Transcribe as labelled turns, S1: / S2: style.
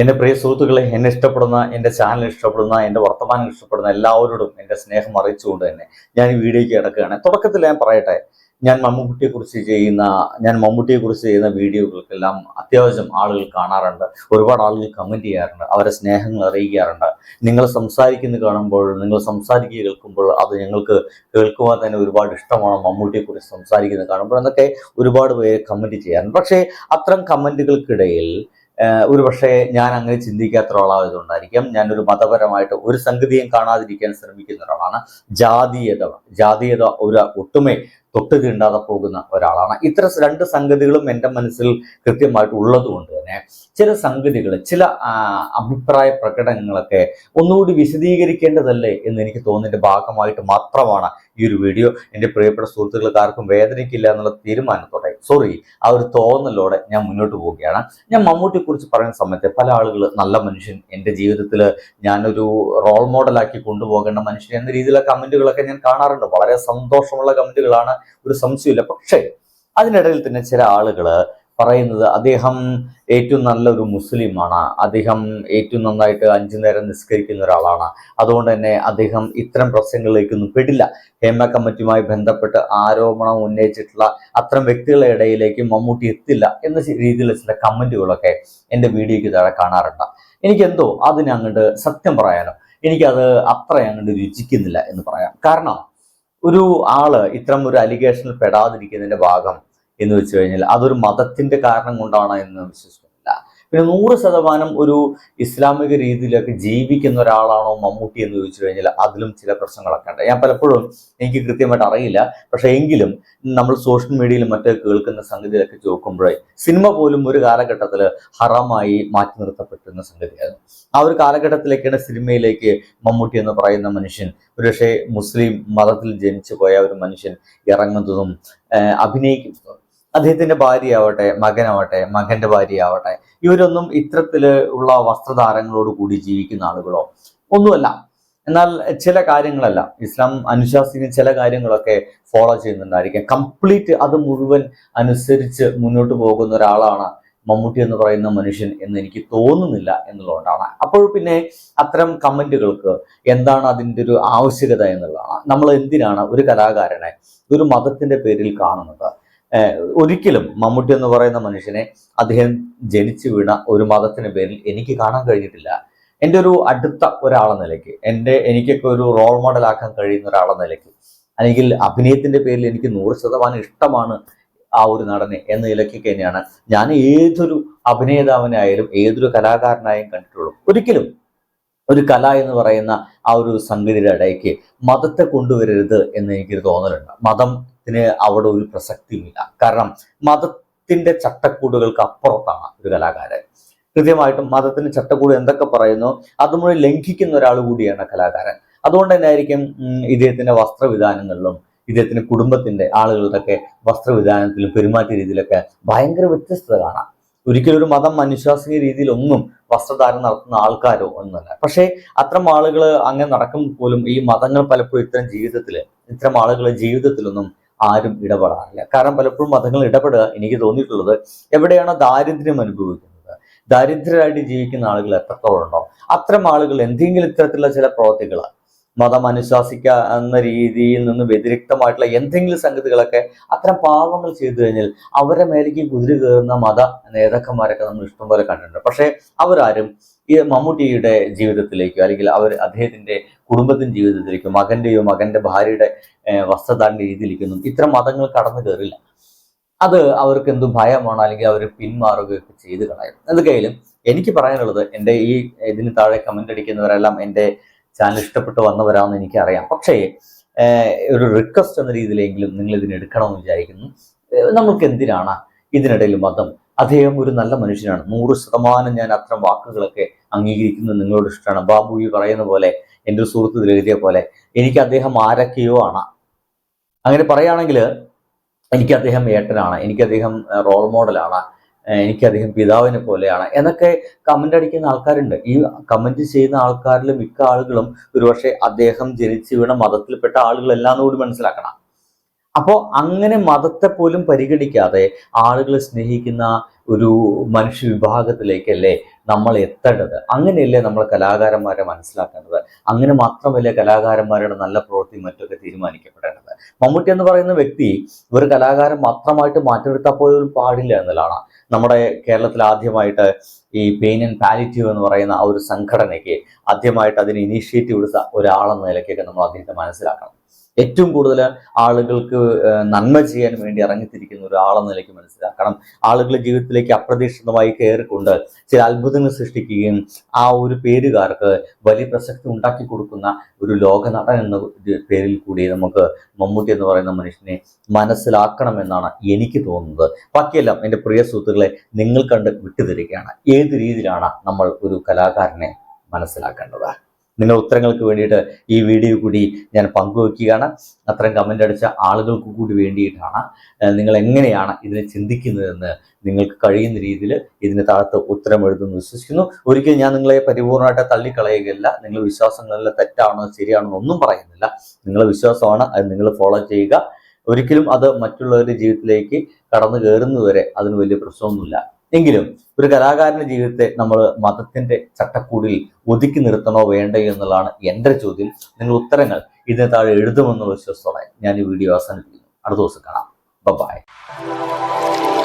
S1: എന്റെ പ്രിയ സുഹൃത്തുക്കളെ എന്നെ ഇഷ്ടപ്പെടുന്ന എന്റെ ചാനൽ ഇഷ്ടപ്പെടുന്ന എന്റെ വർത്തമാനം ഇഷ്ടപ്പെടുന്ന എല്ലാവരോടും എന്റെ സ്നേഹം അറിയിച്ചുകൊണ്ട് തന്നെ ഞാൻ ഈ വീഡിയോയ്ക്ക് കിടക്കുകയാണ്. തുടക്കത്തിൽ ഞാൻ പറയട്ടെ ഞാൻ മമ്മൂട്ടിയെ കുറിച്ച് ചെയ്യുന്ന ഞാൻ മമ്മൂട്ടിയെ കുറിച്ച് ചെയ്യുന്ന വീഡിയോകൾക്കെല്ലാം അത്യാവശ്യം ആളുകൾ കാണാറുണ്ട്. ഒരുപാട് ആളുകൾ കമന്റ് ചെയ്യാറുണ്ട് അവരെ സ്നേഹങ്ങൾ അറിയിക്കാറുണ്ട്. നിങ്ങൾ സംസാരിക്കുന്നത് കാണുമ്പോൾ നിങ്ങൾ സംസാരിക്കുക കേൾക്കുമ്പോൾ അത് ഞങ്ങൾക്ക് കേൾക്കുവാൻ തന്നെ ഒരുപാട് ഇഷ്ടമാണ് മമ്മൂട്ടിയെക്കുറിച്ച് സംസാരിക്കുന്നത് കാണുമ്പോൾ എന്നൊക്കെ ഒരുപാട് പേര് കമന്റ് ചെയ്യാറുണ്ട്. പക്ഷേ അത്തരം കമന്റുകൾക്കിടയിൽ ഒരു പക്ഷേ ഞാൻ അങ്ങനെ ചിന്തിക്കാത്ത ഒരാളായതുകൊണ്ടായിരിക്കാം. ഞാനൊരു മതപരമായിട്ട് ഒരു സംഗതിയും കാണാതിരിക്കാൻ ശ്രമിക്കുന്ന ഒരാളാണ്. ജാതീയത ജാതീയത ഒരു ഒട്ടുമേ തൊട്ട് തീണ്ടാതെ പോകുന്ന ഒരാളാണ്. ഇത്ര രണ്ട് സംഗതികളും എന്റെ മനസ്സിൽ കൃത്യമായിട്ട് ഉള്ളതുകൊണ്ട് തന്നെ ചില സംഗതികൾ ചില അഭിപ്രായ പ്രകടനങ്ങളൊക്കെ ഒന്നുകൂടി വിശദീകരിക്കേണ്ടതല്ലേ എന്ന് എനിക്ക് തോന്നുന്നതിന്റെ ഭാഗമായിട്ട് മാത്രമാണ് ഈ ഒരു വീഡിയോ എന്റെ പ്രിയപ്പെട്ട സുഹൃത്തുക്കൾക്ക് ആർക്കും വേദനിക്കില്ല എന്നുള്ള തീരുമാനത്തോടെ സോറി ആ ഒരു തോന്നലോടെ ഞാൻ മുന്നോട്ട് പോവുകയാണ്. ഞാൻ മമ്മൂട്ടിയെക്കുറിച്ച് പറയുന്ന സമയത്ത് പല ആളുകൾ നല്ല മനുഷ്യൻ എന്റെ ജീവിതത്തിൽ ഞാനൊരു റോൾ മോഡലാക്കി കൊണ്ടുപോകേണ്ട മനുഷ്യൻ എന്ന രീതിയിലുള്ള കമന്റുകളൊക്കെ ഞാൻ കാണാറുണ്ട്. വളരെ സന്തോഷമുള്ള കമന്റുകളാണ് ഒരു സംശയമില്ല പക്ഷേ അതിനിടയിൽ തന്നെ ചില ആളുകൾ പറയുന്നത് അദ്ദേഹം ഏറ്റവും നല്ലൊരു മുസ്ലിമാണ്. അദ്ദേഹം ഏറ്റവും നന്നായിട്ട് അഞ്ചു നേരം നിസ്കരിക്കുന്ന ഒരാളാണ്. അതുകൊണ്ട് തന്നെ അദ്ദേഹം ഇത്തരം പ്രശ്നങ്ങളിലേക്കൊന്നും പെടില്ല. ഹേമ കമ്മിറ്റിയുമായി ബന്ധപ്പെട്ട് ആരോപണം ഉന്നയിച്ചിട്ടുള്ള അത്തരം വ്യക്തികളുടെ ഇടയിലേക്ക് മമ്മൂട്ടി എത്തില്ല എന്ന രീതിയിലുള്ള ചില കമന്റുകളൊക്കെ എന്റെ വീഡിയോയ്ക്ക് താഴെ കാണാറുണ്ട്. എനിക്കെന്തോ അതിനെ അങ്ങോട്ട് സത്യം പറയാനോ? എനിക്കത് അത്ര അങ്ങോട്ട് രുചിക്കുന്നില്ല എന്ന് പറയാം. കാരണം ഒരു ആൾ ഇത്തരം ഒരു അലിഗേഷനിൽ പെടാതിരിക്കുന്നതിന്റെ ഭാഗം എന്ന് വെച്ച് കഴിഞ്ഞാൽ അതൊരു മതത്തിന്റെ കാരണം കൊണ്ടാണ് എന്ന് വിശ്വസിക്കുന്നില്ല. പിന്നെ നൂറ് ശതമാനം ഒരു ഇസ്ലാമിക രീതിയിലൊക്കെ ജീവിക്കുന്ന ഒരാളാണോ മമ്മൂട്ടി എന്ന് ചോദിച്ചു കഴിഞ്ഞാൽ അതിലും ചില പ്രശ്നങ്ങളൊക്കെ ഉണ്ട്. ഞാൻ പലപ്പോഴും എനിക്ക് കൃത്യമായിട്ട് അറിയില്ല. പക്ഷെ എങ്കിലും നമ്മൾ സോഷ്യൽ മീഡിയയിലും മറ്റൊക്കെ കേൾക്കുന്ന സംഗതികളൊക്കെ ചോക്കുമ്പോഴേ സിനിമ പോലും ഒരു കാലഘട്ടത്തിൽ ഹറാമായി മാറ്റി നിർത്തപ്പെട്ടിരുന്ന സംഗതിയായിരുന്നു. ആ ഒരു കാലഘട്ടത്തിലേക്കാണ് സിനിമയിലേക്ക് മമ്മൂട്ടി എന്ന് പറയുന്ന മനുഷ്യൻ ഒരുപക്ഷെ മുസ്ലിം മതത്തിൽ ജനിച്ചു പോയ ഒരു മനുഷ്യൻ ഇറങ്ങുന്നതും അഭിനയിക്കുന്നതും അദ്ദേഹത്തിന്റെ ഭാര്യയാവട്ടെ മകനാവട്ടെ മകന്റെ ഭാര്യയാവട്ടെ ഇവരൊന്നും ഇത്തരത്തിൽ ഉള്ള വസ്ത്രധാരങ്ങളോട് കൂടി ജീവിക്കുന്ന ആളുകളോ ഒന്നുമല്ല. എന്നാൽ ചില കാര്യങ്ങളല്ല. ഇസ്ലാം അനുശാസിക്കുന്ന ചില കാര്യങ്ങളൊക്കെ ഫോളോ ചെയ്യുന്നുണ്ടായിരിക്കാം. കംപ്ലീറ്റ് അത് മുഴുവൻ അനുസരിച്ച് മുന്നോട്ട് പോകുന്ന ഒരാളാണ് മമ്മൂട്ടി എന്ന് പറയുന്ന മനുഷ്യൻ എന്ന് എനിക്ക് തോന്നുന്നില്ല എന്നുള്ളതുകൊണ്ടാണ്. അപ്പോൾ പിന്നെ അത്തരം കമന്റുകൾക്ക് എന്താണ് അതിന്റെ ഒരു ആവശ്യകത എന്നുള്ളതാണ്. നമ്മൾ എന്തിനാണ് ഒരു കലാകാരനെ ഒരു മതത്തിന്റെ പേരിൽ കാണുന്നത്? ഒരിക്കലും മമ്മൂട്ടി എന്ന് പറയുന്ന മനുഷ്യനെ അദ്ദേഹം ജനിച്ചു വീണ ഒരു മതത്തിന്റെ പേരിൽ എനിക്ക് കാണാൻ കഴിഞ്ഞിട്ടില്ല. എന്റെ ഒരു അടുത്ത ഒരാളെന്ന നിലയ്ക്ക് എന്റെ എനിക്കൊക്കെ ഒരു റോൾ മോഡൽ ആക്കാൻ കഴിയുന്ന ഒരാളെന്ന നിലയ്ക്ക് അല്ലെങ്കിൽ അഭിനയത്തിന്റെ പേരിൽ എനിക്ക് നൂറ് ശതമാനം ഇഷ്ടമാണ് ആ ഒരു നടനെ എന്ന നിലയ്ക്കൊക്കെ തന്നെയാണ് ഞാൻ ഏതൊരു അഭിനേതാവിനായാലും ഏതൊരു കലാകാരനായും കണ്ടിട്ടുള്ളൂ. ഒരിക്കലും ഒരു കല എന്ന് പറയുന്ന ആ ഒരു സംഗതിയുടെ ഇടയ്ക്ക് മതത്തെ കൊണ്ടുവരരുത് എന്ന് എനിക്കൊരു തോന്നലുണ്ട്. മതത്തിന് അവിടെ ഒരു പ്രസക്തിയുമില്ല. കാരണം മതത്തിന്റെ ചട്ടക്കൂടുകൾക്ക് അപ്പുറത്താണ് ഒരു കലാകാരൻ. കൃത്യമായിട്ടും മതത്തിന്റെ ചട്ടക്കൂട് എന്തൊക്കെ പറയുന്നു? അത് മുഴുവൻ ലംഘിക്കുന്ന ഒരാൾ കൂടിയാണ് കലാകാരൻ. അതുകൊണ്ട് തന്നെ ആയിരിക്കും ഇദ്ദേഹത്തിന്റെ വസ്ത്രവിധാനങ്ങളിലും ഇദ്ദേഹത്തിന്റെ കുടുംബത്തിന്റെ ആളുകളുടെയൊക്കെ വസ്ത്രവിധാനത്തിലും പെരുമാറ്റ രീതിയിലൊക്കെ ഭയങ്കര വ്യത്യസ്തത കാണാം. ഒരിക്കലും ഒരു മതം അനുശാസിക രീതിയിലൊന്നും വസ്ത്രധാരണം നടത്തുന്ന ആൾക്കാരോ ഒന്നുമല്ല. പക്ഷേ അത്തരം ആളുകൾ അങ്ങനെ നടക്കും പോലും ഈ മതങ്ങൾ പലപ്പോഴും ഇത്തരം ജീവിതത്തിൽ ഇത്തരം ആളുകളെ ജീവിതത്തിലൊന്നും ആരും ഇടപെടാറില്ല. കാരണം പലപ്പോഴും മതങ്ങൾ ഇടപെടുക എനിക്ക് തോന്നിയിട്ടുള്ളത് എവിടെയാണ് ദാരിദ്ര്യം അനുഭവിക്കുന്നത്? ദരിദ്രരായിട്ട് ജീവിക്കുന്ന ആളുകൾ എത്രത്തോളം ഉണ്ടോ? അത്തരം ആളുകൾ എന്തെങ്കിലും ഇത്തരത്തിലുള്ള ചില പ്രവർത്തികൾ മതം അനുശാസിക്കുക എന്ന രീതിയിൽ നിന്ന് വ്യതിരിക്തമായിട്ടുള്ള എന്തെങ്കിലും സംഗതികളൊക്കെ അത്തരം പാവങ്ങൾ ചെയ്തു കഴിഞ്ഞാൽ അവരെ മേലേക്ക് കുതിരി കയറുന്ന മത നേതാക്കന്മാരൊക്കെ നമ്മൾ ഇഷ്ടംപോലെ കണ്ടിട്ടുണ്ട്. പക്ഷേ അവരാരും ഈ മമ്മൂട്ടിയുടെ ജീവിതത്തിലേക്കോ അല്ലെങ്കിൽ അവർ അദ്ദേഹത്തിന്റെ കുടുംബത്തിന്റെ ജീവിതത്തിലേക്കോ മകന്റെയോ മകന്റെ ഭാര്യയുടെ വസ്ത്രധാരണ രീതിയിലേക്കൊന്നും ഇത്തരം മതങ്ങൾ കടന്നു കയറില്ല. അത് അവർക്ക് എന്ത് ഭയമാണോ അല്ലെങ്കിൽ അവർ പിന്മാറുകയൊക്കെ ചെയ്ത് കളയും. എന്തൊക്കെയായാലും എനിക്ക് പറയാനുള്ളത് എന്റെ ഈ ഇതിന് താഴെ കമന്റ് അടിക്കുന്നവരെല്ലാം എന്റെ ചാനൽ ഇഷ്ടപ്പെട്ട് വന്നവരാണെന്ന് എനിക്കറിയാം. പക്ഷേ ഒരു റിക്വസ്റ്റ് എന്ന രീതിയിലെങ്കിലും നിങ്ങൾ ഇതിനെടുക്കണമെന്ന് വിചാരിക്കുന്നു. നമുക്ക് എന്തിനാണ് ഇതിനിടയിൽ മതം? അദ്ദേഹം ഒരു നല്ല മനുഷ്യനാണ്. നൂറ് ശതമാനം ഞാൻ അത്തരം വാക്കുകളൊക്കെ അംഗീകരിക്കുന്നത് നിങ്ങളോട് ഇഷ്ടമാണ്. ബാബു ഈ പറയുന്ന പോലെ എന്റെ ഒരു സുഹൃത്ത് എഴുതിയ പോലെ എനിക്ക് അദ്ദേഹം ആരൊക്കെയോ ആണ്. അങ്ങനെ പറയുകയാണെങ്കിൽ എനിക്ക് അദ്ദേഹം ഏട്ടനാണ്. എനിക്ക് അദ്ദേഹം റോൾ മോഡലാണ് എനിക്ക് അദ്ദേഹം പിതാവിനെ പോലെയാണ്. എന്നൊക്കെ കമന്റ് അടിക്കുന്ന ആൾക്കാരുണ്ട്. ഈ കമന്റ് ചെയ്യുന്ന ആൾക്കാരിൽ മിക്ക ആളുകളും ഒരുപക്ഷെ അദ്ദേഹം ജനിച്ചു വീണ മതത്തിൽപ്പെട്ട ആളുകളെല്ലാം കൂടി മനസ്സിലാക്കണം. അപ്പോൾ അങ്ങനെ മതത്തെ പോലും പരിഗണിക്കാതെ ആളുകളെ സ്നേഹിക്കുന്ന ഒരു മനുഷ്യ വിഭാഗത്തിലേക്കല്ലേ നമ്മൾ എത്തേണ്ടത്? അങ്ങനെയല്ലേ നമ്മൾ കലാകാരന്മാരെ മനസ്സിലാക്കേണ്ടത്? അങ്ങനെ മാത്രമല്ലേ കലാകാരന്മാരുടെ നല്ല പ്രവൃത്തി മറ്റൊക്കെ തീരുമാനിക്കപ്പെടേണ്ടത്? മമ്മൂട്ടി എന്ന് പറയുന്ന വ്യക്തി ഒരു കലാകാരൻ മാത്രമായിട്ട് മാറ്റിയെടുത്താൽ പോലും പാടില്ല എന്നതാണ് നമ്മുടെ കേരളത്തിൽ ആദ്യമായിട്ട് ഈ പെയിൻ ആൻഡ് പാലിറ്റീവ് എന്ന് പറയുന്ന ആ ഒരു സംഘടനയ്ക്ക് ആദ്യമായിട്ട് അതിന് ഇനീഷ്യേറ്റീവ് എടുത്ത ഒരാളെന്ന നിലയ്ക്കൊക്കെ നമ്മൾ അദ്ദേഹത്തെ മനസ്സിലാക്കണം. ഏറ്റവും കൂടുതൽ ആളുകൾക്ക് നന്മ ചെയ്യാൻ വേണ്ടി ഇറങ്ങിത്തിരിക്കുന്ന ഒരാളെന്ന നിലയ്ക്ക് മനസ്സിലാക്കണം ആളുകളുടെ ജീവിതത്തിലേക്ക് അപ്രതീക്ഷിതമായി കയറിക്കൊണ്ട് ചില അത്ഭുതങ്ങൾ സൃഷ്ടിക്കുകയും ആ ഒരു പേരുകാർക്ക് വലിയ പ്രസക്തി ഉണ്ടാക്കി കൊടുക്കുന്ന ഒരു ലോക നടൻ എന്ന പേരിൽ കൂടി നമുക്ക് മമ്മൂട്ടി എന്ന് പറയുന്ന മനുഷ്യനെ മനസ്സിലാക്കണമെന്നാണ് എനിക്ക് തോന്നുന്നത്. ബാക്കിയെല്ലാം എന്റെ പ്രിയ സുഹൃത്തുക്കളെ നിങ്ങൾ കണ്ട് വിട്ടുതരികയാണ്. ഏത് രീതിയിലാണ് നമ്മൾ ഒരു കലാകാരനെ മനസ്സിലാക്കേണ്ടത്? നിങ്ങൾ ഉത്തരങ്ങൾക്ക് വേണ്ടിയിട്ട് ഈ വീഡിയോ കൂടി ഞാൻ പങ്കുവെക്കുകയാണ്. അത്തരം കമന്റ് അടിച്ച ആളുകൾക്ക് കൂടി വേണ്ടിയിട്ടാണ് നിങ്ങൾ എങ്ങനെയാണ് ഇതിനെ ചിന്തിക്കുന്നതെന്ന് നിങ്ങൾക്ക് കഴിയുന്ന രീതിയിൽ ഇതിന് താഴത്ത് ഉത്തരം എഴുതുമെന്ന് വിശ്വസിക്കുന്നു. ഒരിക്കലും ഞാൻ നിങ്ങളെ പരിപൂർണമായിട്ട് തള്ളിക്കളയുകയില്ല. നിങ്ങൾ വിശ്വാസങ്ങളിൽ തെറ്റാണോ ശരിയാണോ ഒന്നും പറയുന്നില്ല. നിങ്ങളുടെ വിശ്വാസമാണ് അത് നിങ്ങൾ ഫോളോ ചെയ്യുക. ഒരിക്കലും അത് മറ്റുള്ളവരുടെ ജീവിതത്തിലേക്ക് കടന്നു കയറുന്നതുവരെ അതിന് വലിയ പ്രശ്നമൊന്നുമില്ല. എങ്കിലും ഒരു കലാകാരന്റെ ജീവിതത്തെ നമ്മൾ മതത്തിന്റെ ചട്ടക്കൂടിൽ ഒതുക്കി നിർത്തണോ വേണ്ടയോ എന്നുള്ളതാണ് എന്റെ ചോദ്യം. നിങ്ങൾ ഉത്തരങ്ങൾ ഇതിന് താഴെ എഴുതുമെന്നുള്ള വിശ്വാസത്തോടെ ഞാൻ ഈ വീഡിയോ അവസാനിപ്പിക്കുന്നു. അടുത്ത ദിവസം കാണാം. ബൈ